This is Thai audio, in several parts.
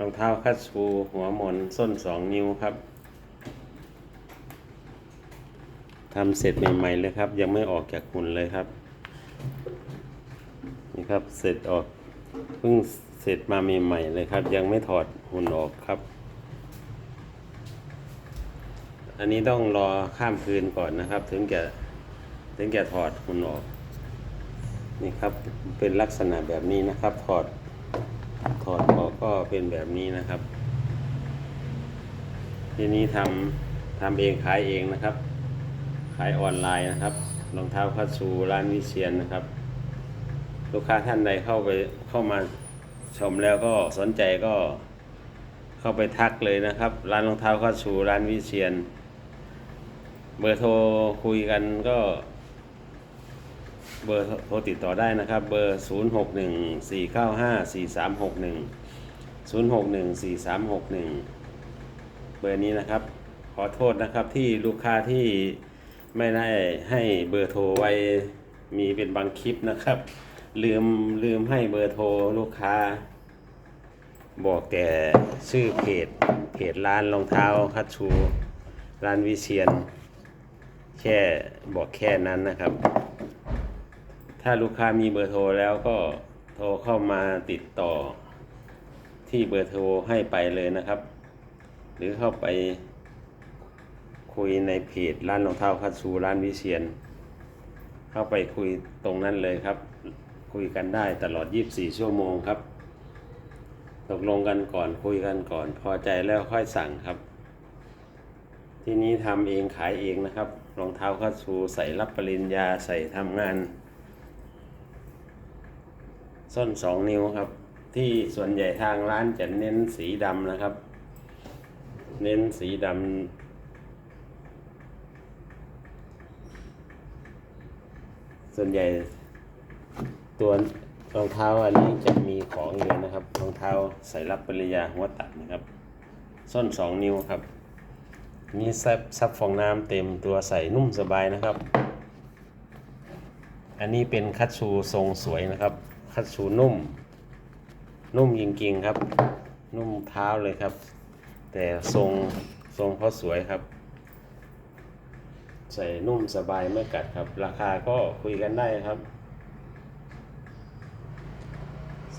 รองเท้าคัตชูหัวหมอนส้นสองนิ้วครับทำเสร็จใหม่ๆเลยครับ ยังไม่ออกจากหุ่นเลยครับ นี่ครับเสร็จออกเพิ่งเสร็จมาใหม่ๆเลยครับ ยังไม่ถอดหุ่นออกครับ อันนี้ต้องรอข้ามคืนก่อนนะครับ ถึงจะถึงจะถอดหุ่นออก นี่ครับเป็นลักษณะแบบนี้นะครับถอด ถอดออกก็เป็นแบบนี้นะครับ ที่นี้ทำทำเองขายเองนะครับ ขายออนไลน์นะครับรองเท้าคัตซูร้านวิเชียนนะครับ ลูกค้าท่านใดเข้าไปเข้ามาชมแล้วก็สนใจก็เข้าไปทักเลยนะครับ ร้านรองเท้าคัตซูร้านวิเชียน เบอร์โทรคุยกันก็ เบอร์โทรติดต่อได้นะครับ เบอร์ 0 6 1 4 9 5 4 3 6 1 0 6 1 4 3 6 1 เบอร์นี้นะครับ ขอโทษนะครับที่ลูกค้าที่ไม่ได้ให้เบอร์โทรไว้มีเป็นบางคลิปนะครับ ลืมลืมให้เบอร์โทรลูกค้า บอกแต่ชื่อเพจเพจร้านรองเท้าคัตชูร้านวิเชียนแค่บอกแค่นั้นนะครับ ถ้าลูกค้ามีเบอร์โทรแล้วก็โทรเข้ามาติดต่อที่เบอร์โทรให้ไปเลยนะครับ หรือเข้าไปคุยในเพจร้านรองเท้าคัตซูร้านวิเชียน เข้าไปคุยตรงนั้นเลยครับ คุยกันได้ตลอด 24 ชั่วโมงครับ ตกลงกันก่อนคุยกันก่อน พอใจแล้วค่อยสั่งครับ ที่นี้ทำเองขายเองนะครับรองเท้าคัตซูใส่รับปริญญาใส่ทำงาน ส้นสองนิ้วครับ ที่ส่วนใหญ่ทางร้านจะเน้นสีดำนะครับ เน้นสีดำส่วนใหญ่ตัวรองเท้าอันนี้จะมีของอยู่นะครับรองเท้าใส่รับปริญญาหัวตัดนะครับ ส้นสองนิ้วครับมีซับซับฟองน้ำเต็มตัวใส่นุ่มสบายนะครับ อันนี้เป็นคัตชูทรงสวยนะครับ คัตชูนุ่ม นุ่มจริงๆครับ นุ่มเท้าเลยครับ แต่ทรงทรงเขาสวยครับ ใส่นุ่มสบายไม่กัดครับ ราคาก็คุยกันได้ครับ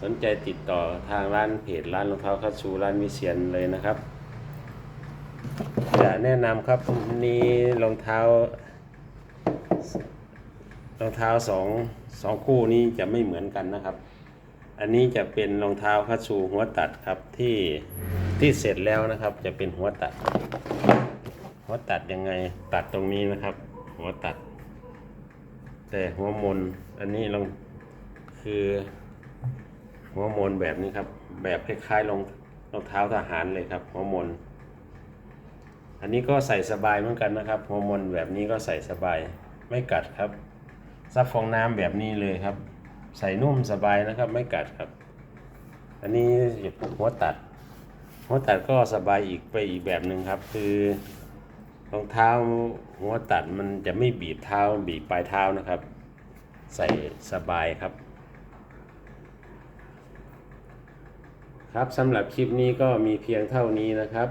สนใจติดต่อทางร้านเพจร้านรองเท้าคัตชูร้านวิเชียนเลยนะครับจะแนะนำครับนี่รองเท้า รองเท้าสองสองคู่นี้จะไม่เหมือนกันนะครับ อันนี้จะเป็นรองเท้าคัตชูหัวตัดครับที่ที่เสร็จแล้วนะครับ จะเป็นหัวตัด หัวตัดยังไงตัดตรงนี้นะครับ หัวตัด แต่หัวมนอันนี้ลองคือหัวมนแบบนี้ครับ แบบคล้ายๆรองรองเท้าทหารเลยครับ หัวมนอันนี้ก็ใส่สบายเหมือนกันนะครับ หัวมนแบบนี้ก็ใส่สบายไม่กัดครับ ซับฟองน้ำแบบนี้เลยครับ ใส่นุ่มสบายนะครับ ไม่กัดครับ อันนี้หัวตัด หัวตัดก็สบายอีกไปอีกแบบหนึ่งครับ คือรองเท้าหัวตัดมันจะไม่บีบเท้าบีบปลายเท้านะครับ ใส่สบายครับ ครับสำหรับคลิปนี้ก็มีเพียงเท่านี้นะครับ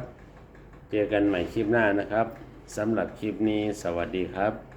เจอกันใหม่คลิปหน้านะครับสำหรับคลิปนี้สวัสดีครับ